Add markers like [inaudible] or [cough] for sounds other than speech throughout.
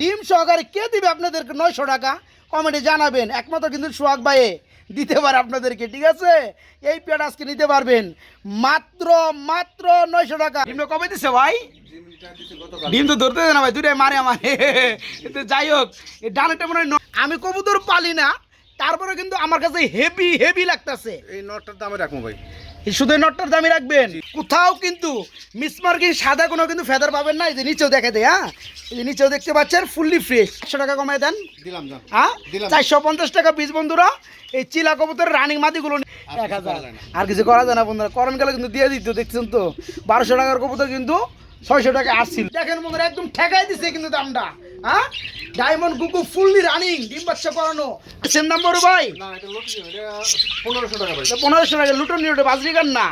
ডিম সহকারে কে দিবে আপনাদেরকে নয়শো টাকা? কমেন্টে জানাবেন। একমাত্র কিন্তু সোহাগ দিতে পারে আপনাদেরকে, ঠিক আছে? এই আজকে নিতে পারবেন। মাত্র মাত্র নয়শো টাকা। ডিমটা কবে ভাই? ডিম তো ধরতে না ভাই দুটাই মারে আমারে। যাই হোক মনে হয় আমি কবুতর পালি না তারপরে কিন্তু আমার কাছে হেভি হেভি লাগতেছে। এই নটটার দামে রাখব ভাই। এই নটটার দামি রাখবেন। কোথাও কিন্তু মিসমার্কিং সাদা কোনো কিন্তু ফেদার পাবেন না এই যে নিচেও দেখে দেয় হ্যাঁ? এই যে নিচেও দেখতে পাচ্ছেন ফুললি ফ্রেশ। একশো টাকা কমায় দেন। দিলাম হ্যাঁ? চারশো পঞ্চাশ টাকা পিস বন্ধুরা। এই চিলা কবুতরের রানিং মাদিগুলো এক হাজার। আর কিছু করা যায় না বন্ধুরা। করণ কিন্তু দিয়ে দিত দেখছেন তো। বারোশো টাকার কবুতর কিন্তু ছয়শো টাকা আসছিল। দেখেন বন্ধুরা একদম ঠেকাই দিছে কিন্তু দামটা হ্যাঁ? ডায়মন্ড গুকু ফুললি রানিং ডিম বাচ্চা করানো সেম দাম বড় ভাই। পনেরোশো টাকা পনেরোশো টাকা লুটন নিউটে বাজরি গান না।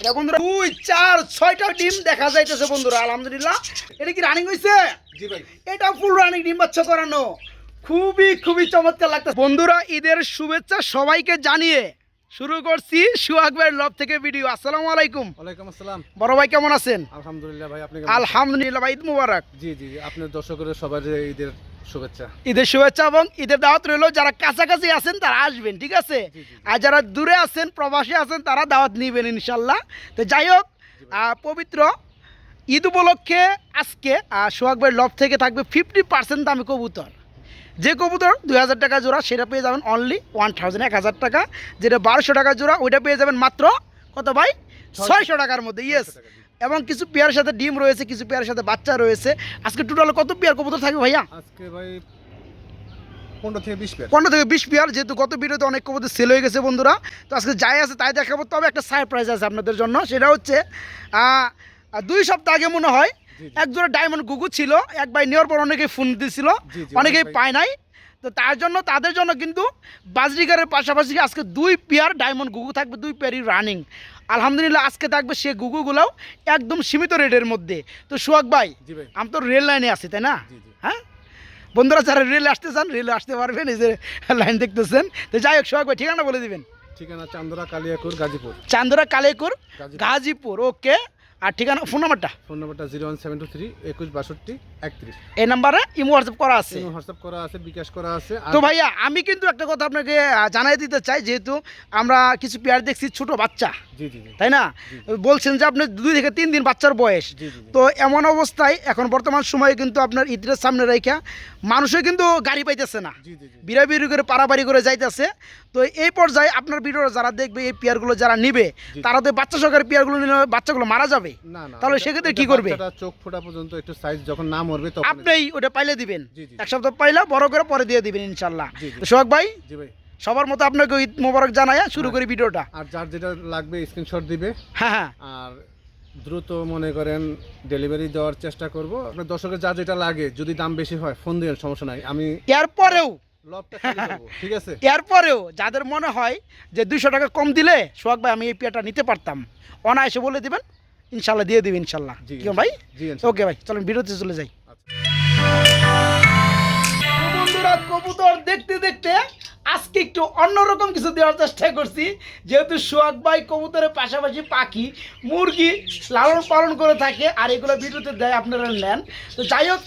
এটা বন্ধুরা দুই চার ছয়টা ডিম দেখা যাইতেছে বন্ধুরা আলহামদুলিল্লাহ। এটা কি রানিং হয়েছে এটা ফুল রানিং ডিম বাচ্চা করানো খুবই খুবই চমৎকার লাগতেছে। বন্ধুরা ঈদের শুভেচ্ছা সবাইকে জানিয়ে শুরু করছি সুহাগ ভাইয়ের লব থেকে ভিডিও। আসসালামু আলাইকুম। ওয়ালাইকুম আসসালাম। বড় ভাই কেমন আছেন? আলহামদুলিল্লাহ ভাই আপনি আলহামদুলিল্লাহ ভাই ঈদ মুবারক। জি জি আপনার দর্শকের সবার ঈদের শুভেচ্ছা। ঈদের শুভেচ্ছা এবং ঈদের দাওয়াত রইল যারা কাছাকাছি আছেন তারা আসবেন ঠিক আছে। আর যারা দূরে আছেন প্রবাসী আছেন তারা দাওয়াত নিবেন ইনশাল্লাহ। তো যাই হোক পবিত্র ঈদ উপলক্ষে আজকে আহ, সোহাগ ভাইয়ের লব থেকে থাকবে ফিফটি পার্সেন্ট দামে কবুতর। যে কবুতর দুই হাজার টাকা জোড়া সেটা পেয়ে যাবেন অনলি ওয়ান থাউজেন্ড এক হাজার টাকা। যেটা বারোশো টাকা জোড়া ওইটা পেয়ে যাবেন মাত্র কত ভাই? ছয়শো টাকার মধ্যে ইয়েস এবং কিছু পেয়ারের সাথে ডিম রয়েছে কিছু পেয়ারের সাথে বাচ্চা রয়েছে। আজকে টোটাল কত পেয়ার কবুতর থাকবে ভাইয়া? আজকে ভাই পনেরো থেকে বিশ পেয়ার। পনেরো থেকে বিশ পেয়ার যেহেতু গত ভিডিওতে অনেক কবুতর সেল হয়ে গেছে বন্ধুরা। তো আজকে যাই আছে তাই দেখাবো। তবে একটা সারপ্রাইজ আছে আপনাদের জন্য সেটা হচ্ছে দুই সপ্তাহ আগে মনে হয়। এক জোড়া ডায়মন্ড গুগু ছিল এক ভাই নেওয়ার পর অনেকেই ফোন জি, অনেকেই পায় নাই। তো তার জন্য তাদের জন্য কিন্তু বাজরিগারের পাশাপাশি আজকে দুই পেয়ার ডায়মন্ড গুগু থাকবে দুই পেয়ারই রানিং আলহামদুলিল্লাহ আজকে থাকবে সে গুগুগুলোও একদম সীমিত রেটের মধ্যে। তো সোহাগ ভাই আমি তো রেল লাইনে আছি তাই না? হ্যাঁ? বন্ধুরা যারা রেলে আসতে চান রেলে আসতে পারবেন এই যে লাইন দেখতেছেন। তো যাই হোক সোহাগ ভাই ঠিকানা বলে দিবেন। ঠিকানা চান্দরা কালিয়াকুর গাজীপুর। চান্দরা কালেকুর গাজীপুর। গাজীপুর ওকে আর ঠিকানা ফোন নাম্বারটা ফোন নাম্বারটা zero one seven two three একুশ বাষট্টি একত্রিশ। এই নাম্বারে ইমো হোয়াটসঅ্যাপ করা আছে। হোয়াটসঅ্যাপ করা আছে বিকাশ করা আছে তো ভাইয়া আমি কিন্তু একটা কথা আপনাকে জানাই দিতে চাই যেহেতু আমরা কিছু পেয়ার দেখছি ছোট বাচ্চা। জি জি তাই না? বলছেন যে আপনি দুই থেকে তিন দিন বাচ্চার বয়স। তো এমন অবস্থায় এখন বর্তমান সময়ে কিন্তু আপনার ঈদের সামনে রেখা মানুষও কিন্তু গাড়ি পাইতেছে না। বিড়াবিড়ি করে পারাবাড়ি করে যাইতেছে। তো এই পর্যায়ে আপনার ভিডিও যারা দেখবে এই পেয়ারগুলো যারা নিবে তারা তো বাচ্চা সহকারে পেয়ারগুলো নিলে বাচ্চাগুলো মারা যাবে। তাহলে সেক্ষেত্রে কি করবে? চোখ ফোটা পর্যন্ত একটু সাইজ যখন না মরবে তখন আপনি ওটা পাইলে দিবেন। এক সপ্তাহ পাইলে বড় করে পরে দিয়ে দিবেন ইনশাল্লাহ। সোহাগ ভাই জি ভাই। সবার মতো আপনাকে ঈদ মোবারক জানায় শুরু করি ভিডিওটা। আর যার যেটা লাগবে স্ক্রিনশট দিবে। হ্যাঁ হ্যাঁ। আর দ্রুত মনে করেন ডেলিভারি দেওয়ার চেষ্টা করব। আপনার দর্শকের যা যেটা লাগে যদি দাম বেশি হয় ফোন দিন সমস্যা নাই। আমি এরপরেও [laughs] ঠিক আছে? এরপরেও যাদের মনে হয় যে দুইশো টাকা কম দিলে সোহাগ ভাই আমি এই পিয়াটা নিতে পারতাম। অনায়াসে বলে দিবেন ইনশাল্লাহ দিয়ে দিবেন ইনশাল্লাহ। জি, ভাই? ওকে ভাই চলেন বিরতি চলে যাই। আচ্ছা। বন্ধুরা কবুতর দেখতে দেখতে আজকে একটু অন্যরকম কিছু দেওয়ার চেষ্টা করছি। যেহেতু সোহাগ ভাই কবুতরের পাশাপাশি পাখি মুরগি লালন পালন করে থাকে আর এগুলো ভিডিওতে দেয় আপনারা নেন। তো যাই হোক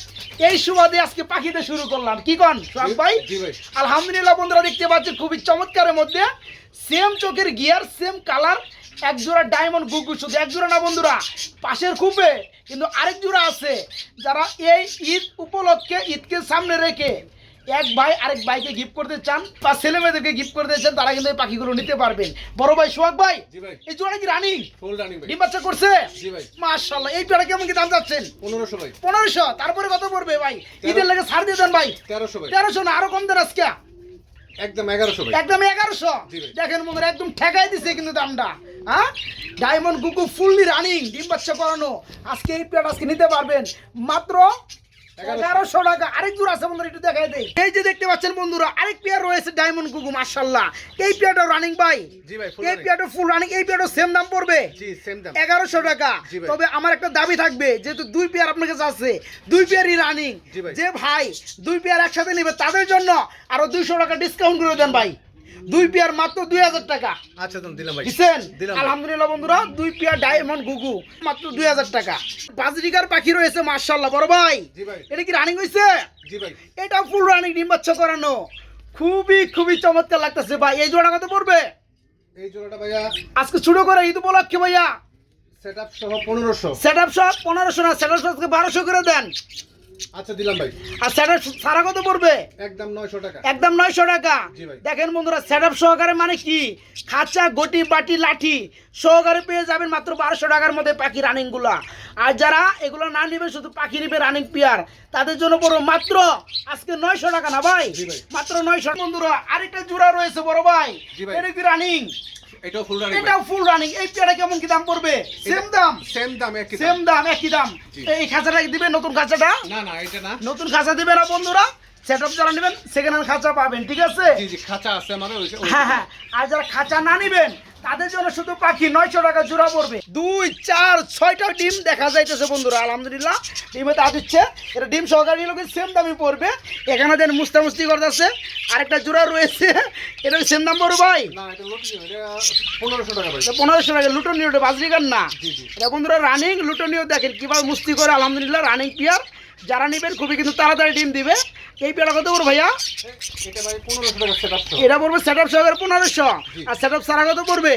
এই সুবাদে আজকে পাখিতে শুরু করলাম। কি কন সোহাগ ভাই? আলহামদুলিল্লাহ বন্ধুরা দেখতে পাচ্ছেন খুবই চমৎকারের মধ্যে। সেম চোখের গিয়ার সেম কালার এক জোড়া ডায়মন্ড গুগু শুধু। এক জোড়া না বন্ধুরা পাশের খুপে কিন্তু আরেক জোড়া আছে। যারা এই ঈদ উপলক্ষে ঈদকে সামনে রেখে এক ভাই আরেক ভাইকে গিফট করতে চান বা ছেলে মেয়েদেরকে গিফট করতে চান তারা কিন্তু এই পাখিগুলো নিতে পারবেন। বড় ভাই সোহাগ ভাই এই জোড়া কি রানি? ফুল রানিং ভাই। ডিম বাচ্চা করছে? জি ভাই। মাশাল্লাহ এই পেয়ারা কেমন কি দাম যাচ্ছেন? পনেরোশো ভাই। পনেরোশো তারপরে কত পড়বে ভাই? ঈদের লাগে ছাড় দিয়ে দেন ভাই। তেরোশো ভাই। তেরোশো না আরও কম দেন আজকে। একদম এগারোশো একদম এগারোশো। দেখেন বন্ধুরা একদম ঠেকাই দিছে কিন্তু দামটা হ্যাঁ? ডায়মন্ড গুকু ফুললি রানিং ডিম বাচ্চা করানো। আজকে এই পেয়ার আজকে নিতে পারবেন। মাত্র এগারোশো টাকা। আরেক দূর আছে বন্ধুরা একটু দেখাই দেই। এই যে দেখতে পাচ্ছেন বন্ধুরা আরেক পেয়ার রয়েছে ডায়মন্ড গুকু মার্শাল্লাহ এই পেয়ারটা রানিং ভাই। জি ভাই ফুল এই পেয়ারটা ফুল রানিং এই পেয়ারটা সেম দাম পড়বে? এগারোশো টাকা। তবে আমার একটা দাবি থাকবে যেহেতু দুই পেয়ার আপনার কাছে আছে দুই পেয়ারই রানিং যে ভাই দুই পেয়ার একসাথে নেবে তাদের জন্য আরও দুইশো টাকা ডিসকাউন্ট করে দেন ভাই। দুই পেয়ার মাত্র দুই হাজার টাকা। আচ্ছা দিলাম ভাই। দিচ্ছেন দিলাম আলহামদুলিল্লাহ বন্ধুরা দুই পেয়ার ডায়মন্ড গুগু মাত্র দুই হাজার টাকা। বাজরিকার পাখি রয়েছে মার্শাল্লাহ বড় ভাই। এটা কি রানিং হয়েছে এটা ফুল রানিং ডিম করানো। খুবই খুবই চমৎকার লাগতেছে ভাই। এই জোড়া কত পড়বে? এই জোড়াটা ভাইয়া আজকে শুরু করে ঈদ উপলক্ষে ভাইয়া। সেট আপ সহ পনেরোশো। সেট আপ সব পনেরোশো না সেট আপ আজকে বারোশো করে দেন। আচ্ছা দিলাম ভাই। আর সেট সারা কত পড়বে? একদম নয়শো টাকা। একদম নয়শো টাকা? দেখেন বন্ধুরা সেট সহকারে মানে কি? খাঁচা গটি বাটি লাঠি সহকারে পেয়ে যাবেন মাত্র বারোশো টাকার মধ্যে পাখি রানিংগুলা আর যারা এগুলো না নিবে শুধু পাখি নিবে রানিং পিয়ার তাদের জন্য পড়ো মাত্র আজকে নয়শো টাকা না ভাই? মাত্র নয়শো বন্ধুরা আরেকটা জোড়া রয়েছে বড় ভাই। ভাই। এটা কি রানিং এটাও ফুল রানিং এটাও ফুল রানিং এই পেয়ারা কেমন কি দাম পড়বে? সেম দাম? সেম দাম একই দাম। সেম দাম একই দাম। এই খাঁচাটা দিবে নতুন খাঁচাটা? না না এটা না। নতুন খাঁচা দিবে না বন্ধুরা? সেট আপ যারা নেবেন সেকেন্ড হ্যান্ড খাঁচা পাবেন ঠিক আছে? জি জি খাঁচা আছে ওই- হ্যাঁ হ্যাঁ আর যারা খাঁচা না নিবেন তাদের জন্য শুধু পাখি নয়শো টাকা জোড়া পড়বে। দুই চার ছয়টা ডিম দেখা যাইতেছে বন্ধুরা আলহামদুলিল্লাহ। ডিমে তা দিচ্ছে এটা ডিম সহকারী লোক সেম দামই পড়বে। এখানে দেন মুস্তা মুস্তি করতেছে আরেকটা জোড়া রয়েছে এটা সেম দাম পড়বে ভাই। পনেরোশো টাকা লুটনীয় বাজরিকার না। এটা বন্ধুরা রানিং লুটনীয় দেখেন কীভাবে মুস্তি করে আলহামদুলিল্লাহ রানিং পিয়ার যারা নেবেন খুবই কিন্তু তাড়াতাড়ি ডিম দিবে। এই পেয়ারা কত বড় ভাইয়া? এটা পড়বে সেট আপ সহকারে পনেরোশো। আর সেট আপ সারা কত পড়বে?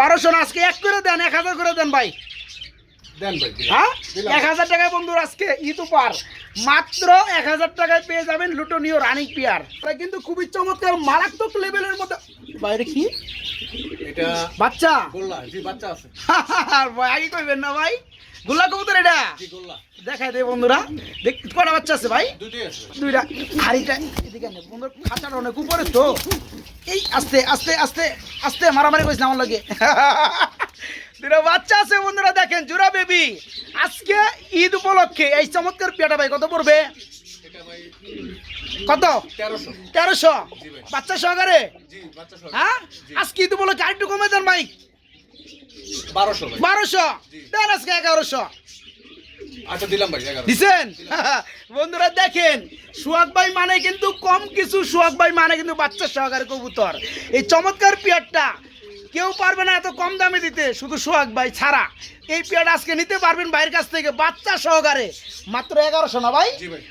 বারোশো না আজকে এক করে দেন এক হাজার করে দেন ভাই। হ্যাঁ? এক হাজার টাকায় বন্ধুরা আজকে ঈদ উপহার। মাত্র এক হাজার টাকায় পেয়ে যাবেন লুটনীয় রানিং পিয়ার। এটা কিন্তু খুবই চমৎকার মারাত্মক লেভেলের মধ্যে বাইরে কি? এটা বাচ্চা? বাচ্চা আছে। ভাই কইবেন না ভাই। গোল্লা কবুতর এটা? দেখাই দে বন্ধুরা। দেখ কটা বাচ্চা আছে ভাই? দুইটা। হাড়িটা এদিকে নে। বন্ধুর খাঁচাটা অনেক উপরে তো। এই আস্তে আস্তে আস্তে আস্তে মারামারি না আমার লাগে। দুটো বাচ্চা আছে বন্ধুরা দেখেন জুরা বেবি আজকে ঈদ উপলক্ষে এই চমৎকার পেটা ভাই কত পড়বে? কত? তেরোশো। বাচ্চা সহকারে? হ্যাঁ? আজকে ঈদ উপলক্ষে আরেকটু কমে দেন ভাই। বারোশো ভাই। বারোশো? জি। দেন আজকে এগারোশো। আচ্ছা দিছেন? [laughs] বন্ধুরা দেখেন সুহাগ ভাই মানে কিন্তু কম কিছু সুহাগ ভাই মানে কিন্তু বাচ্চা সহকারে কবুতর। এই চমৎকার পেয়ারটা কেউ পারবে না এত কম দামে দিতে শুধু সোহাগ ভাই ছাড়া। এই পেয়ারটা আজকে নিতে পারবেন ভাইয়ের কাছ থেকে বাচ্চা সহকারে। মাত্র এগারোশো না ভাই।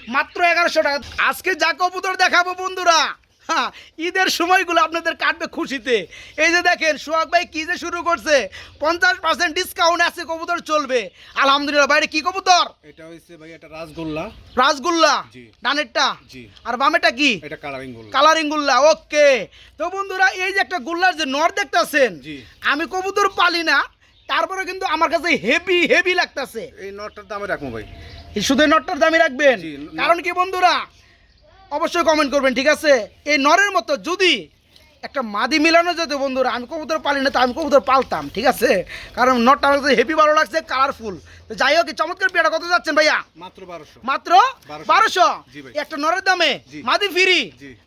মাত্র এগারোশো টাকা। আজকে যা কবুতর দেখাবো বন্ধুরা হ্যাঁ ঈদের সময়গুলো আপনাদের কাটবে খুশিতে। এই যে দেখেন সোহাগ ভাই কি যে শুরু করছে পঞ্চাশ পার্সেন্ট ডিসকাউন্ট আছে কবুতর চলবে। আলহামদুলিল্লাহ বাইরে কি কবুতর? এটা হচ্ছে ভাই এটা রাসগোল্লা। রাসগোল্লা ডানেরটা? আর বামেটা কি? এটা কালারিং গোল্লা কালারিং গুল্লা ওকে। তো বন্ধুরা এই যে একটা গুল্লার যে নর দেখতেছেন। আমি কবুতর পালি না তারপরে কিন্তু আমার কাছে হেভি হেভি লাগতেছে। এই নটটার দামে রাখব ভাই। শুধু নটটার দামি রাখবেন? কারণ কি বন্ধুরা অবশ্যই কমেন্ট করবেন ঠিক আছে? এই নরের মতো যদি একটা মাদি মিলানো যেত বন্ধুরা আমি কবুতর পালি না তো আমি কবুতর পালতাম ঠিক আছে? কারণ নটটা আমার হেভি ভালো লাগছে কালারফুল তো যাই হোক চমৎকার পেয়ারা কত যাচ্ছেন ভাইয়া? মাত্র বারোশো। মাত্র বারোশো। একটা নরের দামে? মাদি ফিরি।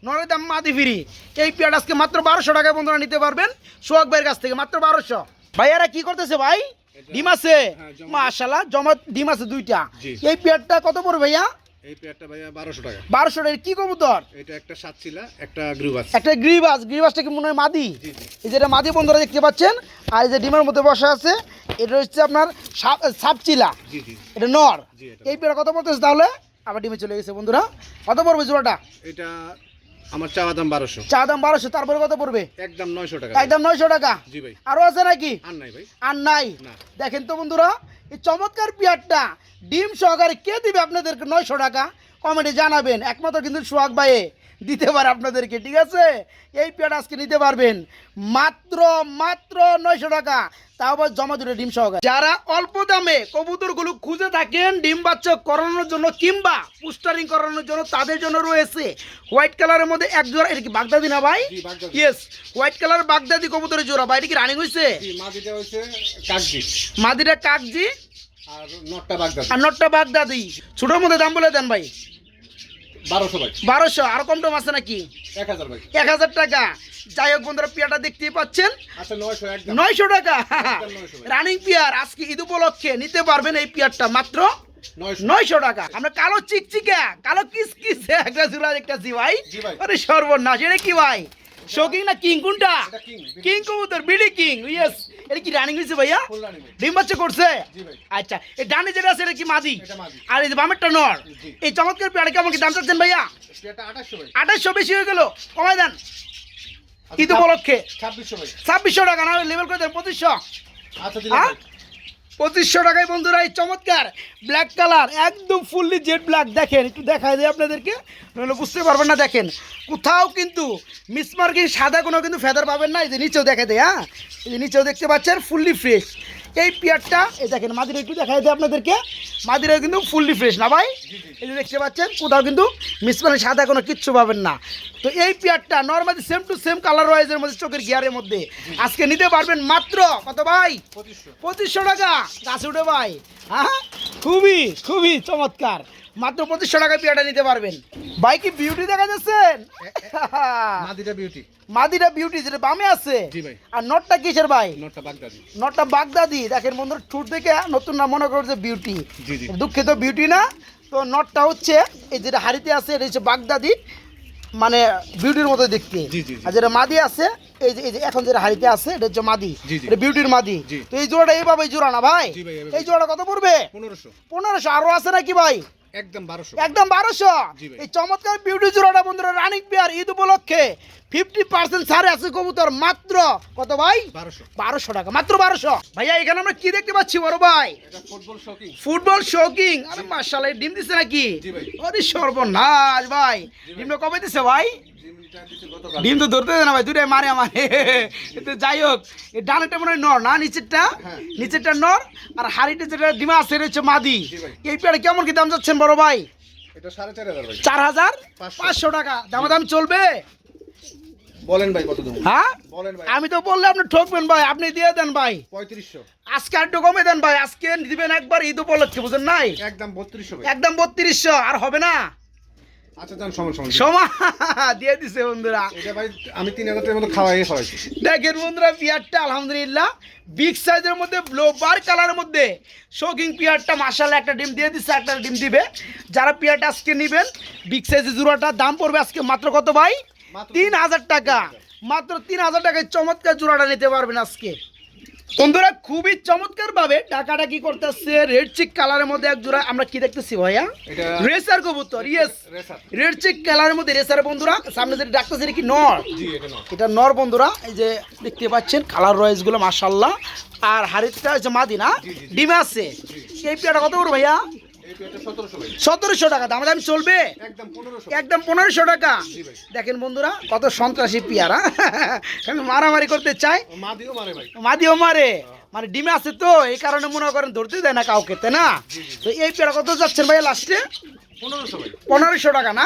নরের দাম মাদি ফিরি। এই পেয়ারটা আজকে মাত্র বারোশো টাকায় বন্ধুরা নিতে পারবেন সোহাগ ভাইয়ের কাছ থেকে মাত্র বারোশো। ভাইয়ারা কি করতেছে ভাই? ডিম আছে? হ্যাঁ, জমা- মাশাল্লাহ জমা ডিম আছে দুইটা। এই পেয়ারটা কত পড়বে ভাইয়া? এই পেয়ারটা ভাইয়া বারোশো টাকা। বারোশো টাকা। কি কবুতর? এটা একটা সাতচিলা একটা গ্রুবাস। একটা গ্রিবাস। গ্রিবাসটা কি মনে হয় মাদি? জি, জি। এই যেটা মাদি বন্ধুরা দেখতে পাচ্ছেন আর এই যে ডিমের মধ্যে বসা আছে এটা হচ্ছে আপনার সাপ সাপচিলা। জি জি। এটা নর। জি, এটা। এই পেয়ারা কত পড়তেছে তাহলে? আবার ডিমে চলে গেছে বন্ধুরা। কত পড়বে জোড়াটা? এটা আমার দাম বারোশো। চা দাম বারোশো তারপরে কত পড়বে? একদম নয়শো টাকা। একদম নয়শো টাকা। জি ভাই। আরও আছে নাকি? আর নাই ভাই। আর নাই। দেখেন তো বন্ধুরা এই চমৎকার পেয়ারটা ডিম সহকারে কে দিবে আপনাদেরকে নয়শো টাকা? কমেন্টে জানাবেন। একমাত্র কিন্তু সোহাগ ভাইয়ে দিতে পারে আপনাদেরকে, ঠিক আছে? এই পেয়ারটা আজকে নিতে পারবেন। মাত্র মাত্র নয়শো টাকা। তাও আবার জমা দুটো ডিম সহকারে। যারা অল্প দামে কবুতরগুলো খুঁজে থাকেন ডিম বাচ্চা করানোর জন্য কিংবা পুস্টারিং করানোর জন্য তাদের জন্য রয়েছে হোয়াইট কালারের মধ্যে এক জোড়া এটা কি বাগদাদি না ভাই? ইয়েস হোয়াইট কালার বাগদাদি কবুতরের জোড়া। ভাই এটা কি রানিং হয়েছে মাদিটা কাকজি। মাদিরা কাকজি? আর নটটা বাগদাদ। ছোটোর মধ্যে দাম বলে দেন ভাই। বারোশো ভাই। বারোশো আর কম টম আছে নাকি? এক হাজার টাকা। যাই হোক বন্ধুরা পেয়ারটা দেখতেই পাচ্ছেন। আচ্ছা নয়শো টাকা। একদম 900 ভাই। রানিং পেয়ার আজকে ঈদ উপলক্ষে নিতে পারবেন এই পেয়ারটা মাত্র নয়শো। টাকা। আমরা কালো চিকচিকা কালো কিস কিস একটা জোড়া দেখতেছি ভাই। আরে সর্বনাশ এটা কি ভাই? শোকিং না কিং কোনটা। কিং কবুতর বিডি কিং ইয়েস এটা কি রানিং হয়েছে ভাইয়া। ডিম বাচ্চা করছে। আচ্ছা এই ডানে যেটা আছে এটা কি মাদি? মাদি। আর এই যে বামেরটা নর। এই চমৎকার পেয়ারা কেমন কি দাম চাচ্ছেন ভাইয়া? আঠাশশো বেশি হয়ে গেল কমাই দেন। আচ্ছা, ঈদ উপলক্ষে। ছাব্বিশশো টাকা না লেভেল করে দেন পঁচিশশো। আচ্ছা। পঁচিশশো টাকায়, বন্ধুরা, এই চমৎকার। ব্ল্যাক কালার একদম ফুললি জেড ব্ল্যাক দেখেন, একটু দেখাই দেয় আপনাদেরকে বুঝতে পারবেন না, দেখেন। কোথাও কিন্তু মিসমার্কিং সাদা কোনো কিন্তু ফেদার পাবেন না, এই যে নিচেও দেখা দেয় হ্যাঁ? এই যে নিচেও দেখতে পাচ্ছেন ফুললি ফ্রেশ এই পিয়ারটা এই দেখেন মাদিরা একটু দেখা যায় আপনাদেরকে। মাদিরা কিন্তু ফুললি ফ্রেশ না ভাই? এই যে দেখতে পাচ্ছেন কোথাও কিন্তু মিসমানের সাদা কোনো কিচ্ছু পাবেন না। তো এই পিয়ারটা normally same to same colour ওয়াইজের মধ্যে চোখের গিয়ারের মধ্যে। আজকে নিতে পারবেন মাত্র কত ভাই? পঁচিশশো। পঁচিশশো টাকা। গাছে উঠে ভাই। হ্যাঁ খুবই খুবই চমৎকার। মাত্র পঁচিশশো টাকা পিয়াটা নিতে পারবেন। ভাই কি বিউটি দেখা যাচ্ছেন মাদিটা বিউটি মাদিটা বিউটি যেটা বামে আছে। আর নটটা কিসের ভাই? নটটা বাগদাদি। নটটা বাগদাদি। দেখেন বন্ধুরা ঠুট দেখে নতুন না মনে করছে বিউটি দুঃখিত বিউটি না। তো নটটা হচ্ছে এই যেটা হাড়িতে আছে এটা হচ্ছে বাগদাদি। মানে বিউটির মতো দেখতে। আর যেটা মাদি আছে এই যে এই যে এখন যেটা হাড়িতে আছে এটা হচ্ছে মাদি। এটা বিউটির মাদি। তো এই জোড়াটা এইভাবে জোড়া না ভাই। এই জোড়াটা কত পড়বে? পনেরোশো। পনেরোশো। আরও আছে নাকি ভাই? একদম বারোশো। একদম বারোশো। এই চমৎকার বিউটি জোড়াটা বন্ধুরা রানিং পেয়ার ঈদ উপলক্ষে ফিফটি পার্সেন্ট ছাড়ে আছে কবুতর মাত্র কত ভাই? বারোশো। টাকা মাত্র বারোশো। ভাইয়া এখানে আমরা কি দেখতে পাচ্ছি বড় ভাই? এটা ফুটবল শোকিং ফুটবল শৌকিং আরে মার্শাল ডিম দিছে নাকি? জি ভাই। আরে সর্বনাশ ভাই। ডিমটা কবে দিছে ভাই? ডিম তো ধরতে না ভাই দুটাই মারে আমারে। এতে যাই হোক ডানেরটা মনে হয় নর না নিচেরটা? হ্যাঁ। নিচেরটা নর আর হাড়িটা যেটা ডিমা আছে হচ্ছে মাদি। এই পেয়ারে কেমন কি দাম যাচ্ছেন বড় ভাই? চার হাজার পাঁচশো। টাকা। দাম দাম চলবে? বলেন ভাই কত হ্যাঁ? আমি তো বললে আপনি ঠকবেন ভাই আপনি দিয়ে দেন ভাই। পঁয়ত্রিশশো। আজকে একটু কমে দেন ভাই আজকে দিবেন একবার ঈদ উপলক্ষে বুঝেন নাই? একদম বত্রিশশো একদম বত্রিশশো আর হবে না? আচ্ছা যান সমান সমান সমা দিয়ে দিছে বন্ধুরা। এটা ভাই আমি তিন হাজার টাকার মতো খাওয়াই খাওয়াইছি। দেখেন বন্ধুরা পিয়ারটা আলহামদুলিল্লাহ। বিগ সাইজের মধ্যে কালারের মধ্যে শোকিং পিয়ারটা মাসাল্লাহ একটা ডিম দিয়ে দিচ্ছে একটা ডিম দিবে। যারা পিয়ারটা আজকে নেবেন বিগ সাইজের জোড়াটা দাম পড়বে আজকে মাত্র কত ভাই? তিন হাজার টাকা। মাত্র তিন হাজার টাকায় চমৎকার জোড়াটা নিতে পারবেন আজকে। বন্ধুরা খুবই চমৎকার ভাবে টাকাটা কি করতেছে রেড চিক কালারের মধ্যে এক জোড়া আমরা কি দেখতেছি ভাইয়া? রেসার কবুতর ইয়েস রেড চিক কালারের মধ্যে রেসার বন্ধুরা সামনে যেটা ডাকতেছে কি নর? এটা নর। বন্ধুরা এই যে দেখতে পাচ্ছেন কালার রয়েসগুলো মাসাল্লাহ আর হারিতটা হচ্ছে মাদি না। ডিমে আছে। এই পেয়ারটা কত বড় ভাইয়া? সতেরোশো টাকা দাম দাম চলবে? একদম পনেরোশো। টাকা। দেখেন বন্ধুরা কত সন্ত্রাসী পেয়ারা আমি মারামারি করতে চাই। মাদিও মারে মানে ডিমে আছে তো এই কারণে মনে করেন ধরতে দেয় না কাউকে তাই না? তো এই পেয়ারা কত যাচ্ছেন ভাই লাস্টে? পনেরোশো পনেরোশো টাকা না?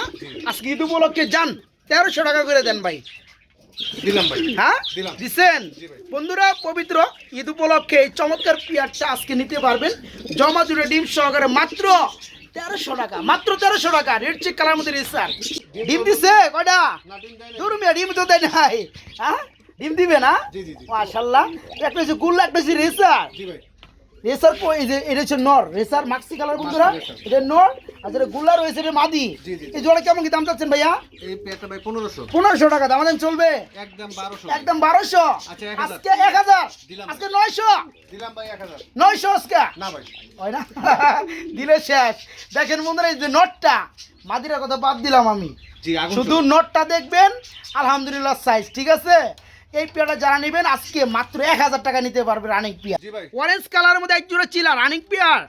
আজকে ঈদ উপলক্ষে যান তেরোশো টাকা করে দেন ভাই। হ্যাঁ। বন্ধুরা পবিত্র ঈদ উপলক্ষে এই চমৎকার পিয়ারটা আজকে নিতে পারবেন। জমা জুড়ে ডিম সহকারে মাত্র তেরোশো টাকা মাত্র তেরোশো টাকা। রেড চেক কালার মধ্যে রেসার ডিম দিছে? কয়টা? না ডিম তো দেয় নাই। হ্যাঁ? ডিম দিবে না? মাশাল্লাহ। একটা হচ্ছে গুল্লা একটা হচ্ছে রেসার। রেসার এই যে এটা হচ্ছে নর। রেসার মাক্সি কালার বন্ধুরা। এটা নর আর যেটা গুল্লা রয়েছে এটা মাদি। জি, জি। এই জোড়া কেমন কি দাম চাচ্ছেন ভাইয়া? এই পেটা ভাই পনেরোশো। পনেরোশো টাকা দাম দাম চলবে। একদম বারোশো। একদম বারোশো। আচ্ছা, এক হাজার। আজকে এক হাজার। দিলাম। আজকে নয়শো। দিলাম ভাই এক হাজার। নয়শো আজকে। না ভাই। হয় না? [laughs] দিলে শেষ। দেখেন বন্ধুরা এই যে নোটটা মাদিরা কথা বাদ দিলাম আমি। শুধু নোটটা দেখবেন আলহামদুলিল্লাহ সাইজ ঠিক আছে? এই পেয়ারটা যারা নেবেন আজকে মাত্র এক হাজার টাকা নিতে পারবে রানিং পেয়ার। অরেঞ্জ কালারের মধ্যে এক জোড়া চিলা রানিং পেয়ার।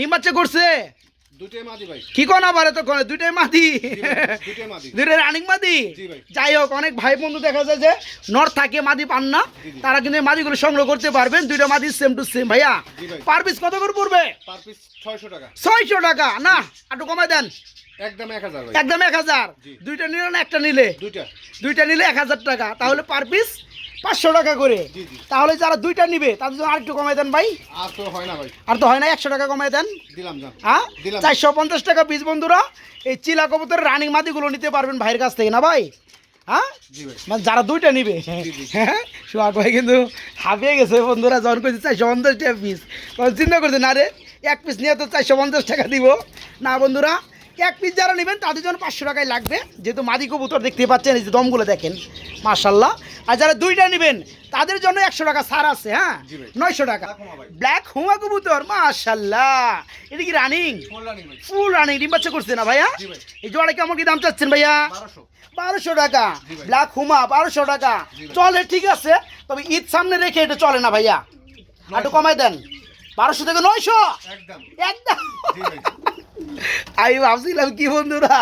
নিমাচ্ছে করছে। কি কোন আবার কোন? দুইটাই মাদি? দুইটাই রানিং মাদি। যাই হোক অনেক ভাই বন্ধু দেখা যায় যে নর থাকে মাদি পান না। তারা কিন্তু মাদিগুলো সংগ্রহ করতে পারবেন। দুইটা মাদি সেম টু সেম ভাইয়া। পার পিস কত করে পড়বে? ছয়শো টাকা। না একটু কমাই দেন। একদম এক হাজার। দুইটা নিলে না একটা নিলে। দুইটা। দুইটা নিলে এক হাজার টাকা। তাহলে পার পিস পাঁচশো টাকা করে। তাহলে যারা দুইটা নিবে তাদের জন্য আরেকটু কমাই দেন ভাই। আর তো হয় না ভাই। আর তো হয় না একশো টাকা কমাই দেন। দিলাম হ্যাঁ? চারশো পঞ্চাশ টাকা পিস বন্ধুরা এই চিলা কবুতরের রানিং মাদিগুলো নিতে পারবেন ভাইয়ের কাছ থেকে না ভাই? হ্যাঁ? মানে যারা দুইটা নিবে। হ্যাঁ? সোহাগ ভাই কিন্তু হাঁপিয়ে গেছে বন্ধুরা যখন করছে চারশো পঞ্চাশ টাকা পিস তখন চিন্তা করছে না রে এক পিস নিয়ে তো চারশো পঞ্চাশ টাকা দিব। না বন্ধুরা এক পিস যারা নেবেন তাদের জন্য পাঁচশো টাকায় লাগবে। যেহেতু মাদি কবুতর দেখতে পাচ্ছেন এই যে দমগুলো দেখেন মার্শাল্লাহ আর যারা দুইটা নেবেন তাদের জন্য একশো টাকা ছাড় আছে হ্যাঁ? নয়শো টাকা। ব্ল্যাক হুমা কবুতর মার্শাল্লাহ এটা কি রানিং ফুল রানিং ডিম বাচ্চা করছে না ভাইয়া? এই জোড়া কেমন কি দাম চাচ্ছেন ভাইয়া? বারোশো। টাকা। ব্ল্যাক হুমা বারোশো টাকা। চলে ঠিক আছে। তবে ঈদ সামনে রেখে এটা চলে না ভাইয়া? একটু কমাই দেন। বারোশো থেকে নয়শো? একদম। একদম। আমি ভাবছিলাম কি বন্ধুরা?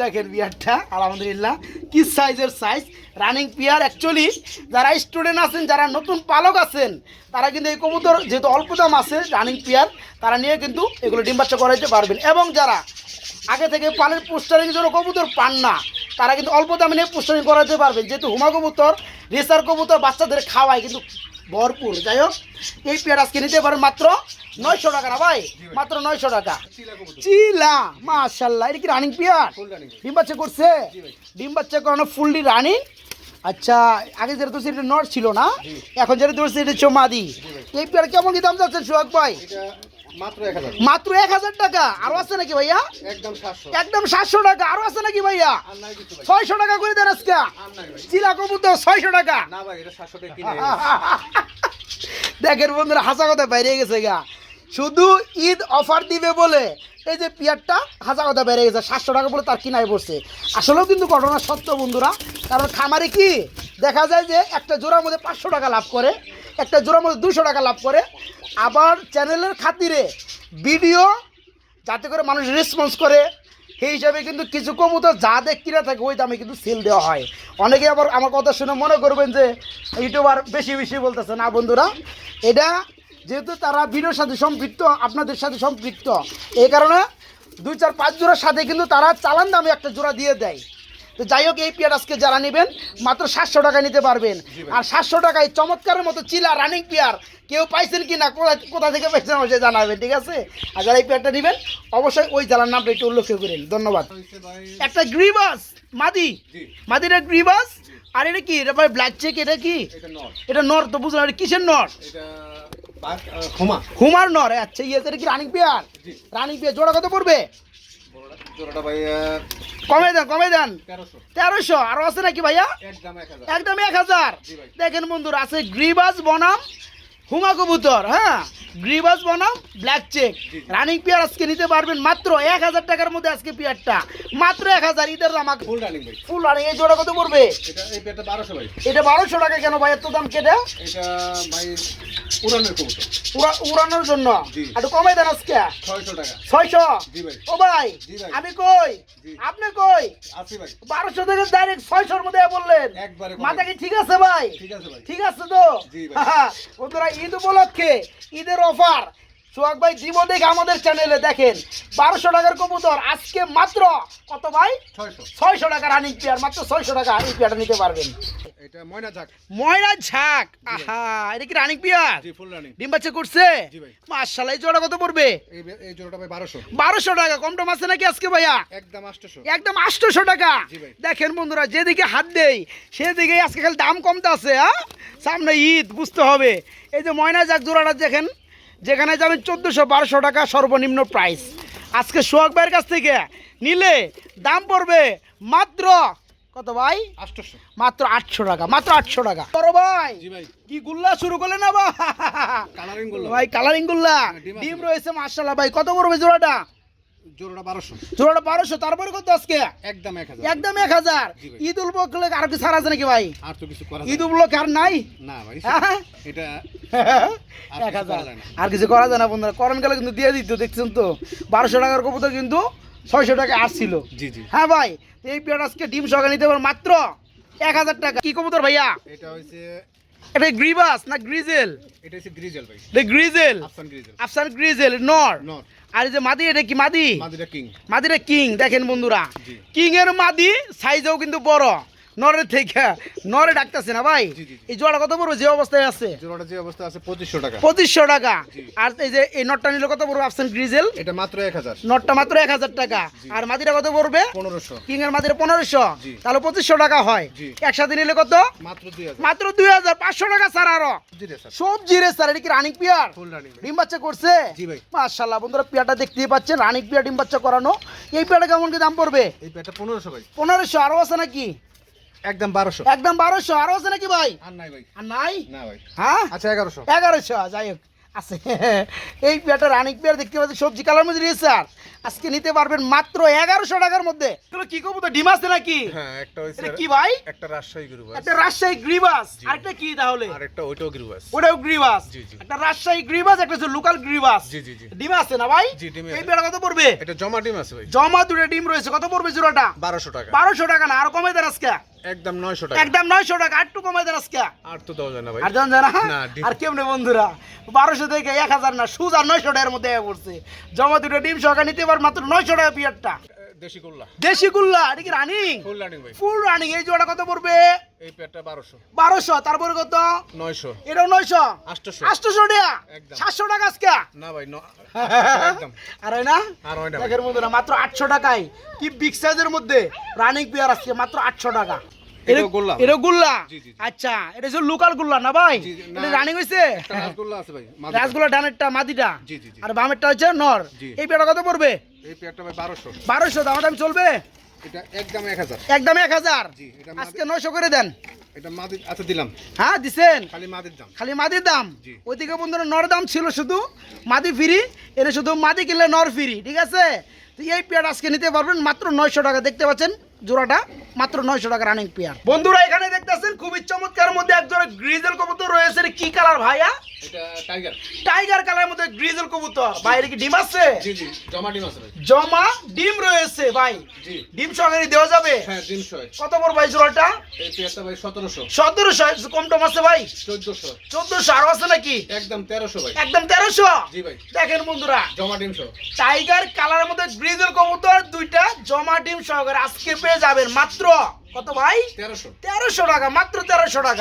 দেখেন বিয়ারটা, আলহামদুলিল্লাহ। কি সাইজের সাইজ রানিং পিয়ার অ্যাকচুয়ালি যারা স্টুডেন্ট আছেন, যারা নতুন পালক আছেন, তারা কিন্তু এই কবুতর যেহেতু অল্প দাম আছে রানিং পিয়ার তারা নিয়ে কিন্তু এগুলো ডিম বাচ্চা করাইতে পারবেন। এবং যারা আগে থেকে পালের পোস্টারিং জন্য কবুতর পান না, তারা কিন্তু অল্প দামে নিয়ে পোস্টারিং করাতে পারবেন। যেহেতু হুমা কবুতর, রেসার কবুতর বাচ্চাদের খাওয়ায়, কিন্তু ভরপুর। যাই হোক এই পেয়ারা আজকে নিতে পারেন মাত্র নয়শো টাকা না ভাই? মাত্র নয়শো টাকা। চিলা মাশাল্লাহ এটা কি রানিং ভাই ডিম বাচ্চা করছে? ডিম বাচ্চা করানো ফুললি রানিং আচ্ছা আগে যেটা তো সেটা নর ছিল না? এখন যেটা ধরছে এটা চমাদি মাদি এই পেয়ার কেমন কি দাম যাচ্ছে সোহাগ ভাই? এটা মাত্র এক হাজার। হাজার টাকা। আরও আছে নাকি ভাইয়া? একদম সাতশো। টাকা। আরও আছে নাকি ভাইয়া? ছয়শো টাকা করে দেন আজকে। চিলা কবুতর ছয়শো টাকা। [laughs] দেখেন বন্ধুরা হাসা কথা বাইরে গেছে গা। শুধু ঈদ অফার দিবে বলে এই যে পিয়ারটা হাসা কথা বেড়ে গেছে। সাতশো টাকা বলে তার কিনায় পড়ছে। আসলেও কিন্তু ঘটনা সত্য বন্ধুরা। কারণ খামারে কি? দেখা যায় যে একটা জোড়ার মধ্যে পাঁচশো টাকা লাভ করে। একটা জোড়ার মধ্যে দুশো টাকা লাভ করে। আবার চ্যানেলের খাতিরে ভিডিও যাতে করে মানুষ রেসপন্স করে। সেই হিসাবে কিন্তু কিছু কবুতর যা দেখ কিনা থাকে, ওই দামে কিন্তু সেল দেওয়া হয়। অনেকে আবার আমার কথা শুনে মনে করবেন যে ইউটিউবার বেশি বেশি বলতেছে। না বন্ধুরা, এটা যেহেতু তারা ভিডিওর সাথে সম্পৃক্ত, আপনাদের সাথে সম্পৃক্ত। এই কারণে দুই চার পাঁচ জোড়ার সাথে কিন্তু তারা চালান দামে একটা জোড়া দিয়ে দেয়। তো যাই হোক এই পেয়ার আজকে যারা নেবেন মাত্র সাতশো টাকা নিতে পারবেন। আর সাতশো টাকায় চমৎকারের মতো চিলা রানিং পেয়ার। কেউ পাইছেন কি না কোথা কোথা থেকে পাইছেন অবশ্যই জানাবেন ঠিক আছে? আর যারা এই পেয়ারটা নেবেন অবশ্যই ওই জ্বালার নামটা একটু উল্লেখ করেন। ধন্যবাদ। একটা গ্রিবাস মাদি। মাদির গ্রিবাস। আর এটা কি? এটা ভাই ব্ল্যাক চেক এটা কি? এটা নর। তো বুঝলাম এটা কিসের নর? হুমার। নর আচ্ছা ইয়ে এটা কি রানিং পেয়ার? রানিং পেয়ার জোড়া কত পড়বে? জোড়াটা ভাই আহ, কমে দেন কমে দেন। তেরোশো। তেরোশো। আরও আছে নাকি ভাইয়া? একদম এক হাজার। দেখেন বন্ধুরা আছে গ্রিবাস বনাম হুমা কবুতর হ্যাঁ? গ্রিবাস বনাম ব্ল্যাক চেক। রানিং পেয়ার আজকে নিতে পারবেন মাত্র এক হাজার টাকার মধ্যে আজকে পেয়ারটা মাত্র এক হাজার ঈদের ফুল রানিং ভাই ফুল রানিং এই জোড়া কত পড়বে? এটা বারোশো টাকা কেন ভাই এত দাম কেটে? এটা ভাই উড়ানের কবুতর। উড়া উড়ানোর জন্য। একটু কমাই দেন আজকে। ছয়শো টাকা। ছয়শো? জি ভাই। ও ভাই আমি কই? আপনি কই? বারোশো থেকে ডাইরেক্ট ছয়শোর মধ্যে বললেন। মাথা কি ঠিক আছে ভাই? ঠিক আছে ভাই। ঠিক আছে তো? জি ভাই। হ্যাঁ, বন্ধুরা ঈদ উপলক্ষে ঈদের অফার সোহাগ ভাই দিব দেখে আমাদের চ্যানেলে দেখেন বারোশো টাকার কবুতর আজকে মাত্র কত ভাই? ছয়শো। টাকা রানিং পেয়ার মাত্র ছয়শো টাকা এই পেয়ারটা নিতে পারবেন। এটা ময়না যাক ময়না ঝাক আহা এটা কি রানিং পেয়ার জি ফুল রানিং ডিম বাচ্চা করছে? জি ভাই। মার্শাল এই জোড়া কত পড়বে? এই জোড়াটা ভাই বারোশো। বারোশো টাকা কম টম আছে নাকি আজকে ভাইয়া? একদম টাকা। দেখেন বন্ধুরা যেদিকে হাত দেই সেদিকে আজকে খালি দাম কমতে আছে হ্যাঁ? সামনে ঈদ বুঝতে হবে। এই যে ময়না যাক জোড়াটা দেখেন যেখানে যাবেন চোদ্দোশো বারোশো টাকা সর্বনিম্ন প্রাইস আজকে সোহাগ ভাইয়ের কাছ থেকে নিলে দাম পড়বে মাত্র কত ভাই? মাত্র আটশো টাকা মাত্র আটশো টাকা। বড় ভাই ভাই। কি গুল্লা শুরু করলে না বা কালারিংগুলো ভাই কালারিং গুল্লা। হ্যাঁ। ডিম রয়েছে মার্শাল্লাহ ভাই কত পড়বে জোড়াটা? জোড়াটা বারোশো। জোড়াটা বারোশো তারপরে কত আজকে? একদম এক হাজার। একদম এক হাজার। ঈদ উল উপলক্ষে আর কি ছাড় আছে নাকি ভাই? আর তো কিছু করা ঈদ যায় আর নাই? না ভাই? এটা [laughs] এক হাজার। করা যায় না। আর কিছু করা যায় না বন্ধুরা। করণ কালে কিন্তু দিয়ে দিত দেখছেন তো? বারোশো টাকার কবুতর কিন্তু ছয়শো টাকা আসছিল। জি জি। হ্যাঁ ভাই এই পেয়ার আজকে ডিম সহকারে নিতে পারবেন মাত্র এক হাজার টাকা। কি কবুতর ভাইয়া? এটা হচ্ছে এটা গ্রিবাস না গ্রিজেল? এটা হচ্ছে গ্রিজেল ভাই। এটা গ্রিজেল? আফসান গ্রিজেল। আফসান গ্রিজেল নর। নর। আর এই যে মাদি এটা কি মাদি? মাদিটা কিং। মাদিটা কিং দেখেন বন্ধুরা। কিং এর মাদি সাইজেও কিন্তু বড়। নরের থেকে নরে ডাকতেছে না ভাই। এই জোড়া কত পড়বে? যে অবস্থায় আছে? জোড়াটা যে আছে পঁচিশশো টাকা। পঁচিশশো টাকা। আর এই যে এই নটটা নিলে কত পড়বে আফসান গ্রিজেল এটা মাত্র এক হাজার। নটটা মাত্র এক হাজার টাকা। আর কত পড়বে? পনেরোশো। কিং এর পনেরোশো। তাহলে পঁচিশশো টাকা হয়। একসাথে নিলে কত? মাত্র দুই হাজার। পাঁচশো টাকা স্যার আরও। সবজি রে স্যার। এটা কি রানিক পিয়ার ডিম বাচ্চা করছে? মাশাল্লাহ বন্ধুরা পিয়াটা দেখতেই পাচ্ছেন রানিক পিয়া ডিম বাচ্চা করানো। এই পিয়াটা কেমন কি দাম পড়বে? এই প্যাটটা পনেরোশো ভাই। পনেরোশো আরও আছে নাকি? একদম বারোশো। একদম বারোশো। আরও আছে নাকি ভাই? আর নাই ভাই। আর নাই? না ভাই। হ্যাঁ? আচ্ছা এগারোশো। এগারোশো যাই হোক। আছে। এই পেয়ারটা রানিক পেয়ার দেখতে পাচ্ছি সবজি কালার মধ্যে আর। আজকে নিতে পারবেন মাত্র এগারোশো টাকার মধ্যে। কি করব তো ডিম আছে নাকি? হ্যাঁ কি ভাই? একটা রাজশাহী গরু একটা রাজশাহী গ্রিবাস আরেকটা কি তাহলে? আর একটা ওইটাও গরু ওটাও গ্রিবাস। একটা রাজশাহী গ্রিবাস একটা হচ্ছে লোকাল গ্রিবাস জি জি ডিম আছে না ভাই? জি, ডিমে এই। পেয়ারটা কত পড়বে? এটা জমা ডিম আছে ভাই। জমা দুটো ডিম রয়েছে। কত পড়বে জোড়াটা? বারোশো টাকা। বারোশো টাকা না আরও কমে দেন আজকে। একদম নয়শো টাকা। একদম নয়শো টাকা আর একটু কমাই দেন আজকে। আর তো দাও যায় না ভাই। আর দাও জানা। আর কেমনে বন্ধুরা? বারোশো থেকে এক হাজার না সুজ আর নয়শো টাকার মধ্যে পড়ছে জমা দুটো ডিম সহকারে নিতে পার মাত্র নয়শো টাকা পিয়ারটা। দেশি গোল্লা এটা কি রানিং? ফুল রানিং ভাই। ফুল রানিং এই জোড়া কত পড়বে? এই প্যাটটা বারোশো। বারোশো তারপরে কত? এটাও টাকা? একদম। টাকা আজকে? না ভাই একদম [laughs] আর হয় না? আর হয় না দেখেন বন্ধুরা মাত্র আটশো টাকায়। কি বিগ সাইজের মধ্যে রানিং পেয়ার মাত্র আটশো টাকা। এটাও গোল্লা। এটা গুল্লা। আচ্ছা এটা হচ্ছে লোকাল গুল্লা না ভাই। এটা রানিং রাসগোল্লা আছে। ডানেরটা মাদিটা। আর বামেরটা হচ্ছে নর। এই পেয়ারটা কত পড়বে? এই প্যাটটা ভাই বারোশো। বারোশো দাম দাম চলবে? এটা একদম এটা আজকে নয়শো করে দেন। এটা আচ্ছা দিলাম। হ্যাঁ দিছেন? খালি মাদির দাম। খালি মাদির দাম? ওইদিকে বন্ধুরা নর দাম ছিল শুধু মাদি ফ্রি এনে শুধু মাদি কিনলে নর ফ্রি ঠিক আছে? তো এই পেয়ার আজকে নিতে পারবেন মাত্র নয়শো টাকা। দেখতে পাচ্ছেন? জোড়াটা মাত্র নয়শো টাকা রানিং পেয়ার বন্ধুরা, এখানে দেখতেছেন খুবই চমৎকার মধ্যে এক জোড়া গ্রিজেল কবুতর রয়েছে। কি কালার ভাইয়া? টাইগার টাইগার কালার মধ্যে গ্রিজেল কবুতর। বাইরে কি ডিম আছে? জমা ডিম রয়েছে ভাই। ডিম সহকারে দেওয়া যাবে? হ্যাঁ কত বড় ভাই জোড়াটা? সতেরোশো। কম টম আছে ভাই? চোদ্দশো। আরও আছে নাকি? একদম তেরোশো ভাই। একদম তেরোশো? দেখেন বন্ধুরা। জমা ডিম টাইগার কালারের মধ্যে গ্রিজেল কবুতর দুইটা জমা ডিম সহকারে আজকে পেয়ে যাবেন। মাত্র কত ভাই? তেরোশো। তেরোশো টাকা মাত্র তেরোশো টাকা।